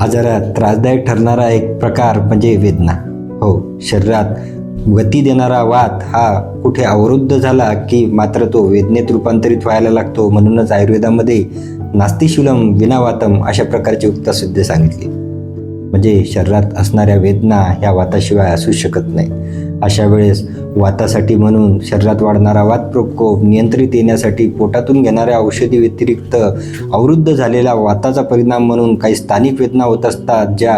आजारात त्रासदायक ठरणारा एक प्रकार म्हणजे वेदना. हो शरीरात गती देणारा वात हा कुठे अवरुद्ध झाला की मात्र तो वेदनेत रूपांतरित व्हायला लागतो म्हणूनच आयुर्वेदामध्ये नास्तिशूलम विनावातम अशा प्रकारची उक्तसुद्धा सांगितली. म्हणजे शरीरात असणाऱ्या वेदना ह्या वाताशिवाय असू शकत नाही अशा वेळेस वातासाठी म्हणून शरीरात वाढणारा वात प्रकोप नियंत्रित येण्यासाठी पोटातून घेणाऱ्या औषधी व्यतिरिक्त अवरुद्ध झालेला वाताचा परिणाम म्हणून काही स्थानिक वेदना होत असतात ज्या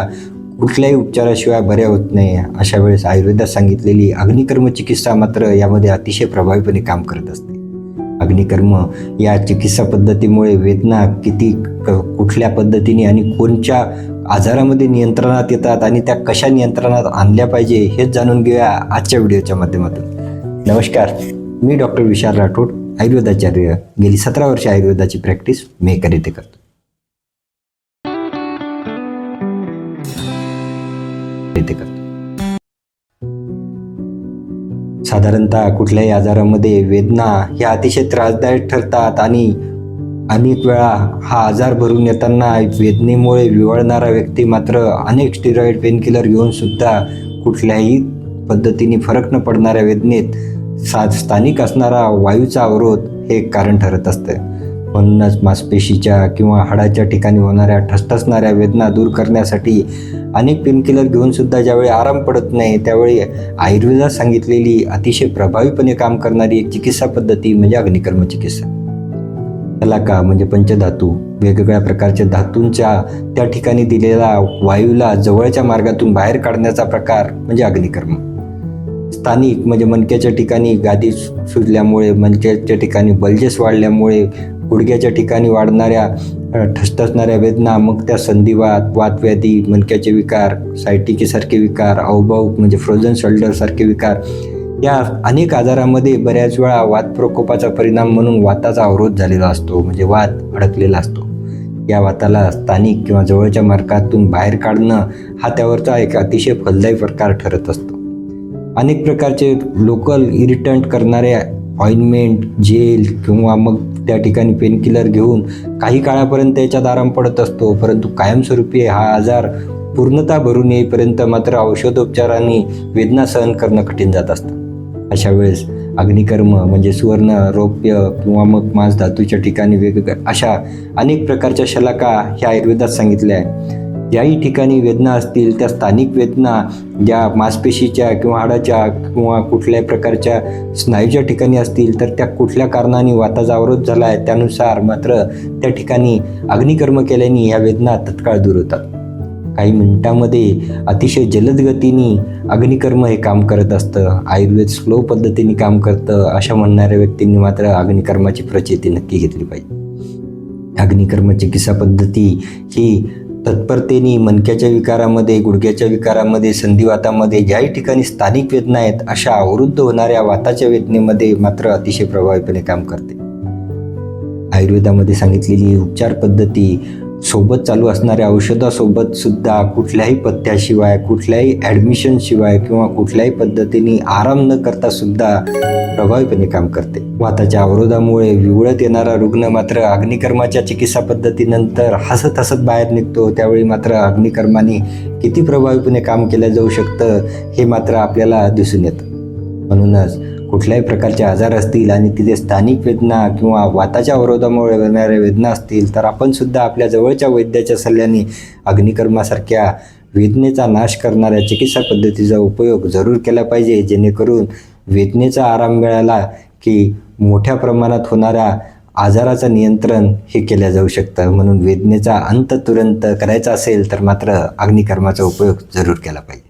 कुठल्याही उपचाराशिवाय बऱ्या होत नाही. अशा वेळेस आयुर्वेदात सांगितलेली अग्निकर्म चिकित्सा मात्र यामध्ये अतिशय प्रभावीपणे काम करत असते. अग्निकर्म या चिकित्सा पद्धतीमुळे वेदना किती कुठल्या पद्धतीने आणि कोणत्या आजारामध्ये नियंत्रणात येतात आणि त्या कशा नियंत्रणात आणल्या पाहिजे हेच जाणून घेऊया आजच्या व्हिडिओच्या माध्यमातून. नमस्कार मी डॉक्टर विशाल राठोड आयुर्वेदाचार्य गेली सतरा वर्ष आयुर्वेदाची प्रॅक्टिस मी येथे येथे करतो. साधारणतः कुठल्याही आजारामध्ये वेदना ह्या अतिशय त्रासदायक ठरतात आणि अनेक वेळा हा आजार भरून येताना वेदनेमुळे विवळणारा व्यक्ती मात्र अनेक स्टिरॉइड पेनकिलर घेऊन सुद्धा कुठल्याही पद्धतीने फरक न पडणाऱ्या वेदनेत सा स्थानिक असणारा वायूचा अवरोध हे एक कारण ठरत असतं. म्हणूनच मांसपेशीच्या किंवा हाडाच्या ठिकाणी होणाऱ्या ठसठसणाऱ्या वेदना दूर करण्यासाठी अनेक पेनकिलर घेऊनसुद्धा ज्यावेळी आराम पडत नाही त्यावेळी आयुर्वेदात सांगितलेली अतिशय प्रभावीपणे काम करणारी एक चिकित्सा पद्धती म्हणजे अग्निकर्म चिकित्सा. त्याला म्हणजे पंचधातू. वेगवेगळ्या प्रकारच्या धातूंच्या त्या ठिकाणी दिलेला वायूला जवळच्या मार्गातून बाहेर काढण्याचा प्रकार म्हणजे अग्निकर्म. स्थानिक म्हणजे मणक्याच्या ठिकाणी गादी सु- सुजल्यामुळे मणक्याच्या ठिकाणी बल्जेस वाढल्यामुळे गुडघ्याच्या ठिकाणी वाढणाऱ्या ठसठसणाऱ्या वेदना मग त्या संधिवात वातव्याधी मणक्याचे विकार सायटिकीसारखे विकार अवभाऊक म्हणजे फ्रोझन शोल्डरसारखे विकार या अनेक आजारामध्ये बऱ्याच वेळा वात प्रकोपाचा परिणाम म्हणून वाताचा अवरोध झालेला असतो म्हणजे वात अडकलेला असतो. या वाताला स्थानिक किंवा जवळच्या मार्गातून बाहेर काढणं हा त्यावरचा एक अतिशय फलदायी प्रकार ठरत असतो. अनेक प्रकारचे लोकल इरिटंट करणारे ऑइंटमेंट जेल किंवा मग त्या ठिकाणी पेनकिलर घेऊन काही काळापर्यंत याच्यात आराम पडत असतो परंतु कायमस्वरूपी हा आजार पूर्णतः भरून येईपर्यंत मात्र औषधोपचारांनी वेदना सहन करणं कठीण जात असतं. अशा वेळेस अग्निकर्म म्हणजे सुवर्ण रौप्य किंवा मग मांस धातूच्या ठिकाणी वेगवेगळ्या अशा अनेक प्रकारच्या शलाका ह्या आयुर्वेदात सांगितल्या आहे. ज्याही ठिकाणी वेदना असतील त्या स्थानिक वेदना ज्या मांसपेशीच्या किंवा हाडाच्या किंवा कुठल्याही प्रकारच्या स्नायूच्या ठिकाणी असतील तर त्या कुठल्या कारणाने वाताचा अवरोध झाला आहे त्यानुसार मात्र त्या ठिकाणी अग्निकर्म केल्याने ह्या वेदना तत्काळ दूर होतात. काही मिनिटांमध्ये अतिशय जलद गतीने अग्निकर्म हे काम करत असतं. आयुर्वेद स्लो पद्धतीने काम करतं अशा म्हणणाऱ्या व्यक्तींनी मात्र अग्निकर्माची प्रचिती नक्की घेतली पाहिजे. अग्निकर्म चिकित्सा पद्धती ही तत्परतेने मणक्याच्या विकारामध्ये गुडघ्याच्या विकारामध्ये संधिवातामध्ये ज्याही ठिकाणी स्थानिक वेदना आहेत अशा अवरुद्ध होणाऱ्या वाताच्या वेदनेमध्ये मात्र अतिशय प्रभावीपणे काम करते. आयुर्वेदामध्ये सांगितलेली उपचार पद्धती सोबत चालू असणाऱ्या औषधासोबत सुद्धा कुठल्याही पथ्याशिवाय कुठल्याही ॲडमिशनशिवाय किंवा कुठल्याही पद्धतीने आराम न करता सुद्धा प्रभावीपणे काम करते. वाताच्या अवरोधामुळे विवळत येणारा रुग्ण मात्र अग्निकर्माच्या चिकित्सा पद्धतीनंतर हसत हसत बाहेर निघतो. त्यावेळी मात्र अग्निकर्माने किती प्रभावीपणे काम केलं जाऊ शकतं हे मात्र आपल्याला दिसून येतं. म्हणूनच कुठल्याही प्रकारचे आजार असतील आणि तिथे स्थानिक वेदना किंवा वाताच्या अवरोधामुळे होणाऱ्या वेदना असतील तर आपण सुद्धा आपल्या जवळच्या वैद्याच्या सल्ल्याने अग्निकर्मासारख्या वेदनेचा नाश करणाऱ्या चिकित्सा पद्धतीचा उपयोग जरूर केला पाहिजे जेणेकरून वेदनेचा आराम मिळाला की मोठ्या प्रमाणात होणाऱ्या आजाराचं नियंत्रण हे केलं जाऊ शकतं. म्हणून वेदनेचा अंत तुरंत करायचा असेल तर मात्र अग्निकर्माचा उपयोग जरूर केला पाहिजे.